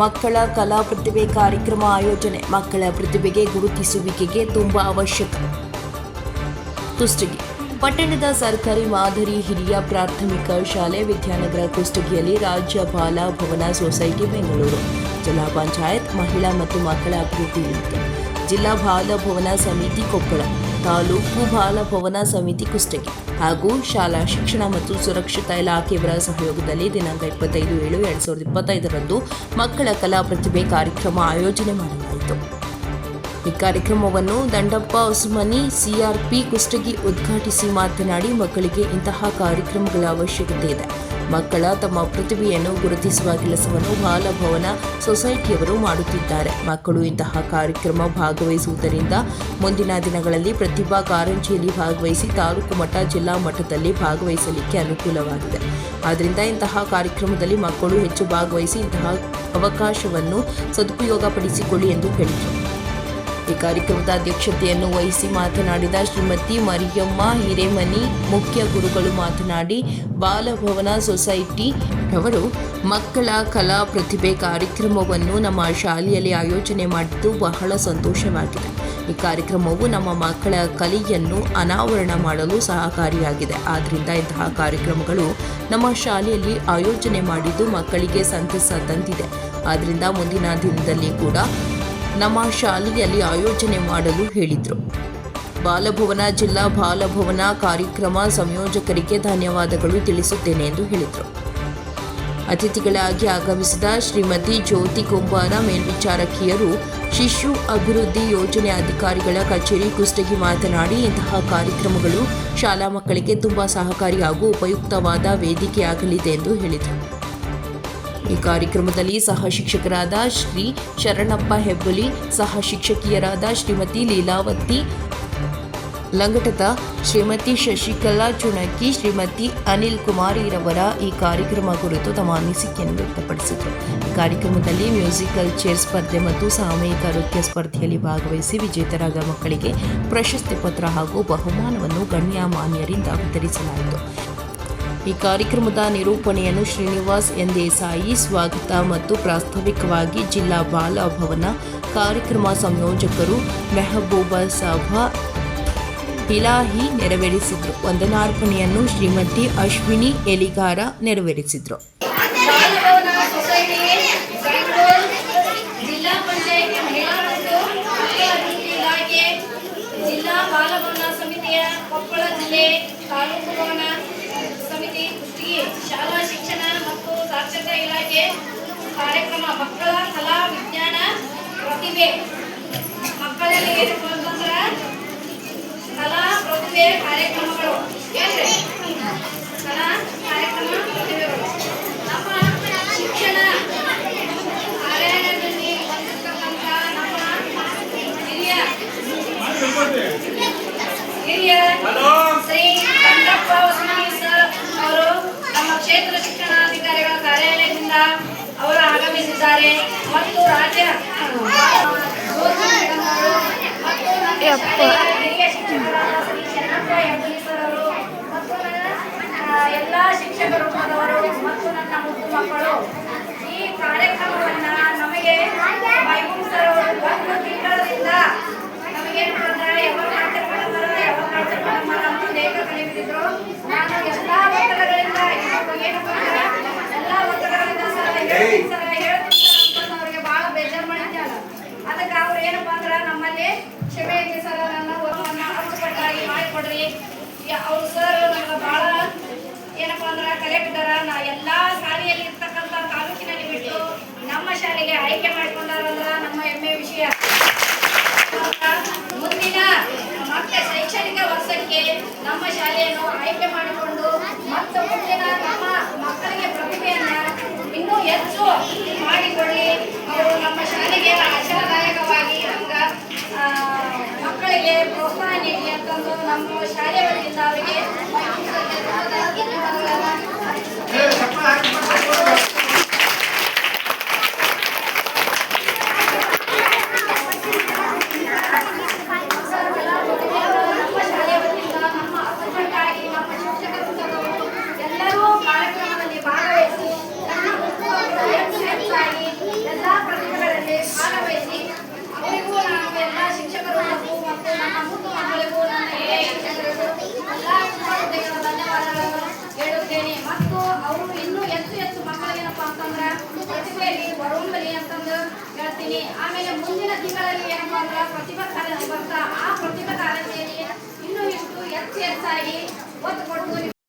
ಮಕ್ಕಳ ಕಲಾ ಪ್ರತಿಭೆ ಕಾರ್ಯಕ್ರಮ ಆಯೋಜನೆ ಮಕ್ಕಳ ಪ್ರತಿಭೆಗೆ ಗುರುತಿಸುವಿಕೆಗೆ ತುಂಬಾ ಅವಶ್ಯಕ. ಕುಷ್ಟಗಿ ಪಟ್ಟಣದ ಸರ್ಕಾರಿ ಮಾದರಿ ಹಿರಿಯ ಪ್ರಾಥಮಿಕ ಶಾಲೆ ವಿದ್ಯಾನಗರ ಕುಷ್ಟಗಿಯಲ್ಲಿ ರಾಜ್ಯ ಬಾಲ ಭವನ ಸೊಸೈಟಿ ಬೆಂಗಳೂರು. ಜಿಲ್ಲಾ ಪಂಚಾಯತ್, ಮಹಿಳಾ ಮತ್ತು ಮಕ್ಕಳ ಅಭಿವೃದ್ಧಿ ವೇದಿಕೆ ಜಿಲ್ಲಾ ಬಾಲ ಭವನ ಸಮಿತಿ ಕೊಪ್ಪಳ. ತಾಲೂಕು ಬಾಲ ಭವನ ಸಮಿತಿ ಕುಷ್ಟಗಿ ಹಾಗೂ ಶಾಲಾ ಶಿಕ್ಷಣ ಮತ್ತು ಸುರಕ್ಷತಾ ಇಲಾಖೆಯವರ ಸಹಯೋಗದಲ್ಲಿ ದಿನಾಂಕ ಇಪ್ಪತ್ತೈದು ಏಳು ಎರಡು ಸಾವಿರದ ಇಪ್ಪತ್ತೈದರಂದು ಮಕ್ಕಳ ಕಲಾ ಪ್ರತಿಭೆ ಕಾರ್ಯಕ್ರಮ ಆಯೋಜನೆ ಮಾಡಲಾಯಿತು. ಈ ಕಾರ್ಯಕ್ರಮವನ್ನು ದಂಡಪ್ಪ ಉಸ್ಮಾನಿ ಸಿಆರ್ಪಿ ಕುಷ್ಟಗಿ ಉದ್ಘಾಟಿಸಿ ಮಾತನಾಡಿ ಮಕ್ಕಳಿಗೆ ಇಂತಹ ಕಾರ್ಯಕ್ರಮಗಳ ಅವಶ್ಯಕತೆ ಇದೆ. ಮಕ್ಕಳ ತಮ್ಮ ಪ್ರತಿಭೆಯನ್ನು ಗುರುತಿಸುವ ಕೆಲಸವನ್ನು ಬಾಲಭವನ ಸೊಸೈಟಿಯವರು ಮಾಡುತ್ತಿದ್ದಾರೆ. ಮಕ್ಕಳು ಇಂತಹ ಕಾರ್ಯಕ್ರಮ ಭಾಗವಹಿಸುವುದರಿಂದ ಮುಂದಿನ ದಿನಗಳಲ್ಲಿ ಪ್ರತಿಭಾ ಕಾರಂಜಿಯಲ್ಲಿ ಭಾಗವಹಿಸಿ ತಾಲೂಕು ಮಟ್ಟ ಜಿಲ್ಲಾ ಮಟ್ಟದಲ್ಲಿ ಭಾಗವಹಿಸಲಿಕ್ಕೆ ಅನುಕೂಲವಾಗಿದೆ. ಆದ್ದರಿಂದ ಇಂತಹ ಕಾರ್ಯಕ್ರಮದಲ್ಲಿ ಮಕ್ಕಳು ಹೆಚ್ಚು ಭಾಗವಹಿಸಿ ಇಂತಹ ಅವಕಾಶವನ್ನು ಸದುಪಯೋಗಪಡಿಸಿಕೊಳ್ಳಿ ಎಂದು ಹೇಳಿದರು. ಈ ಕಾರ್ಯಕ್ರಮದ ಅಧ್ಯಕ್ಷತೆಯನ್ನು ವಹಿಸಿ ಮಾತನಾಡಿದ ಶ್ರೀಮತಿ ಮರಿಯಮ್ಮ ಹಿರೇಮನಿ, ಮುಖ್ಯ ಗುರುಗಳು ಮಾತನಾಡಿ, ಬಾಲಭವನ ಸೊಸೈಟಿ ಅವರು ಮಕ್ಕಳ ಕಲಾ ಪ್ರತಿಭೆ ಕಾರ್ಯಕ್ರಮವನ್ನು ನಮ್ಮ ಶಾಲೆಯಲ್ಲಿ ಆಯೋಜನೆ ಮಾಡಿದ್ದು ಬಹಳ ಸಂತೋಷವಾಗಿದೆ. ಈ ಕಾರ್ಯಕ್ರಮವು ನಮ್ಮ ಮಕ್ಕಳ ಕಲೆಯನ್ನು ಅನಾವರಣ ಮಾಡಲು ಸಹಕಾರಿಯಾಗಿದೆ. ಆದ್ದರಿಂದ ಇಂತಹ ಕಾರ್ಯಕ್ರಮಗಳು ನಮ್ಮ ಶಾಲೆಯಲ್ಲಿ ಆಯೋಜನೆ ಮಾಡಿದ್ದು ಮಕ್ಕಳಿಗೆ ಸಂತಸ ತಂದಿದೆ. ಆದ್ದರಿಂದ ಮುಂದಿನ ದಿನದಲ್ಲಿ ಕೂಡ ನಮ್ಮ ಶಾಲೆಯಲ್ಲಿ ಆಯೋಜನೆ ಮಾಡಲು ಹೇಳಿದರು. ಬಾಲಭವನ, ಜಿಲ್ಲಾ ಬಾಲಭವನ ಕಾರ್ಯಕ್ರಮ ಸಂಯೋಜಕರಿಗೆ ಧನ್ಯವಾದಗಳು ತಿಳಿಸುತ್ತೇನೆ ಎಂದು ಹೇಳಿದರು. ಅತಿಥಿಗಳಾಗಿ ಆಗಮಿಸಿದ ಶ್ರೀಮತಿ ಜ್ಯೋತಿ ಕುಂಬಾರ ಮೇಲ್ವಿಚಾರಕಿಯರು, ಶಿಶು ಅಭಿವೃದ್ಧಿ ಯೋಜನೆ ಅಧಿಕಾರಿಗಳ ಕಚೇರಿ ಕುಷ್ಟಗಿ ಮಾತನಾಡಿ, ಇಂತಹ ಕಾರ್ಯಕ್ರಮಗಳು ಶಾಲಾ ಮಕ್ಕಳಿಗೆ ತುಂಬಾ ಸಹಕಾರಿ ಹಾಗೂ ಉಪಯುಕ್ತವಾದ ವೇದಿಕೆಯಾಗಲಿದೆ ಎಂದು ಹೇಳಿದರು. ಈ ಕಾರ್ಯಕ್ರಮದಲ್ಲಿ ಸಹ ಶಿಕ್ಷಕರಾದ ಶ್ರೀ ಶರಣಪ್ಪ ಹೆಬ್ಬುಲಿ, ಸಹ ಶಿಕ್ಷಕಿಯರಾದ ಶ್ರೀಮತಿ ಲೀಲಾವತಿ ಲಂಗಟದ ಶ್ರೀಮತಿ ಶಶಿಕಲಾ ಚುಣಕಿ, ಶ್ರೀಮತಿ ಅನಿಲ್ ಕುಮಾರಿರವರ ಈ ಕಾರ್ಯಕ್ರಮ ಕುರಿತು ತಮ್ಮ ಅನಿಸಿಕೆಯನ್ನು ವ್ಯಕ್ತಪಡಿಸಿದರು. ಈ ಕಾರ್ಯಕ್ರಮದಲ್ಲಿ ಮ್ಯೂಸಿಕಲ್ ಚೇರ್ ಸ್ಪರ್ಧೆ ಮತ್ತು ಸಾಮೂಹಿಕ ನೃತ್ಯ ಸ್ಪರ್ಧೆಯಲ್ಲಿ ಭಾಗವಹಿಸಿ ವಿಜೇತರಾದ ಮಕ್ಕಳಿಗೆ ಪ್ರಶಸ್ತಿ ಪತ್ರ ಹಾಗೂ ಬಹುಮಾನವನ್ನು ಗಣ್ಯಮಾನ್ಯರಿಂದ ವಿತರಿಸಲಾಯಿತು. ಈ ಕಾರ್ಯಕ್ರಮದ ನಿರೂಪಣೆಯನ್ನು ಶ್ರೀನಿವಾಸ್ ಎನ್ ದೇಸಾಯಿ ಸ್ವಾಗತ ಮತ್ತು ಪ್ರಾಸ್ತಾವಿಕವಾಗಿ ಜಿಲ್ಲಾ ಬಾಲ ಭವನ ಕಾರ್ಯಕ್ರಮ ಸಂಯೋಜಕರು ಮೆಹಬೂಬ ಸಾಬಾ ಇಲಾಹಿ ನೆರವೇರಿಸಿದರು. ವಂದನಾರ್ಪಣೆಯನ್ನು ಶ್ರೀಮತಿ ಅಶ್ವಿನಿ ಎಲಿಗಾರ ನೆರವೇರಿಸಿದರು. ಜಿಲ್ಲಾ ಬಾಲಭವನ ಸಮಿತಿಯ ಕೊಪ್ಪಳ ಜಿಲ್ಲೆ ತಾಲೂಕು ಭವನ ಸಮಿತಿ ಕುಷ್ಟಗಿ ಶಾಲಾ ಶಿಕ್ಷಣ ಮತ್ತು ಸಾಕ್ಷರತಾ ಇಲಾಖೆ ಕಾರ್ಯಕ್ರಮ ಮಕ್ಕಳ ಕಲಾ ವಿಜ್ಞಾನ ಪ್ರತಿಭೆ. ಮಕ್ಕಳಲ್ಲಿ ಕಲಾ ಪ್ರತಿಭೆ ಕಾರ್ಯಕ್ರಮಗಳು ಏನ್ರಿ ಕಲಾ ಕಾರ್ಯಕ್ರಮ ಪ್ರತಿಭೆಗಳು ನಮ್ಮ ಶಿಕ್ಷಣ ಕಾರ್ಯಾಲಯದಲ್ಲಿ ಬಂದಿರತಕ್ಕಂಥ ನಮ್ಮ ಹಿರಿಯ ಹಿರಿಯ ಶ್ರೀ ಕಂಡಪ್ಪ ಹೊಸಮನಿ ಸರ್ ಅವರು ನಮ್ಮ ಕ್ಷೇತ್ರ ಶಿಕ್ಷಣಾಧಿಕಾರಿಗಳ ಕಾರ್ಯಾಲಯದಿಂದ ಅವರು ಆಗಮಿಸಿದ್ದಾರೆ ಮತ್ತು ರಾಜ್ಯ ಜ್ಯೋತಿ ಮೇಡಮ್ ಅವರು ಮತ್ತು ನಮ್ಮ ಶಾಲೆಯ ಹಿರಿಯ ಶಿಕ್ಷಕರಾದ ಶ್ರೀ ಶರಣಪ್ಪ ಹೆಬ್ಬುಲಿ ಸರ್ ಅವರು ಮತ್ತು ನನ್ನ ಆ, ಎಲ್ಲ ಶಿಕ್ಷಕ ವೃಂದದವರು ಮತ್ತು ನನ್ನ ಮುದ್ದು ಮಕ್ಕಳು ಈ ಕಾರ್ಯಕ್ರಮವನ್ನ ನಮಗೆ ಮೈಬೂಬ್ ಸರ್ ಅವರು ತಿಂಗಳಿಂದ ನಮಗೆ ಯಾವಾಗ ಮಾಡ್ತಾರೆ ಮೇಡಮ್ ಯಾವಾಗ ಮಾಡ್ತಾರೆ ಮೇಡಮ್ ಅಂತ ಲೇಖ ಕಲಿಬಿಟ್ಟಿದ್ರು ನಾನು ಎಲ್ಲಾ ಒತ್ತಡಗಳಿಂದ ಇವತ್ತು ಏನಪ್ಪ ಅಂದ್ರೆ ಎಲ್ಲಾ ಒತ್ತಡಗಳಿಂದ ಸರ್ ಹೇಳ್ತೀನಿ ಸರ್ ಹೇಳ್ತೀನಿ ಸರ್ ಅಂತ ಅವ್ರಿಗೆ ಬಹಳ ಬೇಜಾರು ಮಾಡಿದ್ದೆ ಅದಕ್ಕೆ ಅವ್ರು ಏನಪ್ಪಾ ಅಂದ್ರೆ ನಮ್ಮಲ್ಲಿ ಕ್ಷಮೆ ಇರಲಿ ಸರ್, ನನ್ನ ಒಲವನ್ನ ಅಚ್ಚುಕಟ್ಟಾಗಿ ಮಾಡಿಕೊಡ್ರಿ. ಅವ್ರು ಸರ್ ನಮ್ಮ ಭಾಳ ಏನಪ್ಪ ಅಂದ್ರೆ ಕಲೆ ಬಿಟ್ಟಾರ ನಾ ಎಲ್ಲ ಶಾಲೆಯಲ್ಲಿ ಇರ್ತಕ್ಕಂಥ ತಾಲೂಕಿನಲ್ಲಿ ಬಿಟ್ಟು ನಮ್ಮ ಶಾಲೆಗೆ ಆಯ್ಕೆ ಮಾಡಿಕೊಂಡಾರಂದ್ರ ನಮ್ಮ ಹೆಮ್ಮೆ ವಿಷಯ. ಮುಂದಿನ ಮತ್ತೆ ಶೈಕ್ಷಣಿಕ ವರ್ಷಕ್ಕೆ ನಮ್ಮ ಶಾಲೆಯನ್ನು ಆಯ್ಕೆ ಮಾಡಿಕೊಂಡು ಮತ್ತು ಮುಂದಿನ ನಮ್ಮ ಮಕ್ಕಳಿಗೆ ಪ್ರತಿಭೆಯನ್ನ ಇನ್ನೂ ಹೆಚ್ಚು ಮಾಡಿಕೊಳ್ಳಿ ಅವರು ನಮ್ಮ ಶಾಲೆಗೆ ಆಶಾದಾಯಕವಾಗಿ ನಮ್ಗ ಮಕ್ಕಳಿಗೆ ಪ್ರೋತ್ಸಾಹ ನೀಡಿ ಅಂತಂದು ನಮ್ಮ ಶಾಲೆ ವತಿಯಿಂದ ಅವರಿಗೆ ನಮ್ಮ ಶಾಲೆ ವತಿಯಿಂದ ನಮ್ಮ ಅಚ್ಚುಕಟ್ಟಾಗಿ ನಮ್ಮ ಶಿಕ್ಷಕ ವೃಂದದವರು ಎಲ್ಲರೂ ಕಾರ್ಯಕ್ರಮದಲ್ಲಿ ಭಾಗವಹಿಸಿ ನನ್ನ ಮಕ್ಕಳು ಹೆಚ್ಚು ಹೆಚ್ಚಾಗಿ ಎಲ್ಲ ಅಂತಂದ್ರೆ ಪ್ರತಿಭೆಯಲ್ಲಿ ಬರೋಂಬಲಿ ಅಂತಂದು ಹೇಳ್ತೀನಿ. ಆಮೇಲೆ ಮುಂದಿನ ದಿನಗಳಲ್ಲಿ ಏನಪ್ಪಾ ಅಂದ್ರೆ ಪ್ರತಿಭಾ ಕಾರಂಜಿ ಬರ್ತಾ ಆ ಪ್ರತಿಭಾ ಕಾರಂಜಿಯಲ್ಲಿ ಇನ್ನೂ ಇಷ್ಟು ಹೆಚ್ಚು ಹೆಚ್ಚಾಗಿ ಒತ್ತು ಕೊಟ್ಟು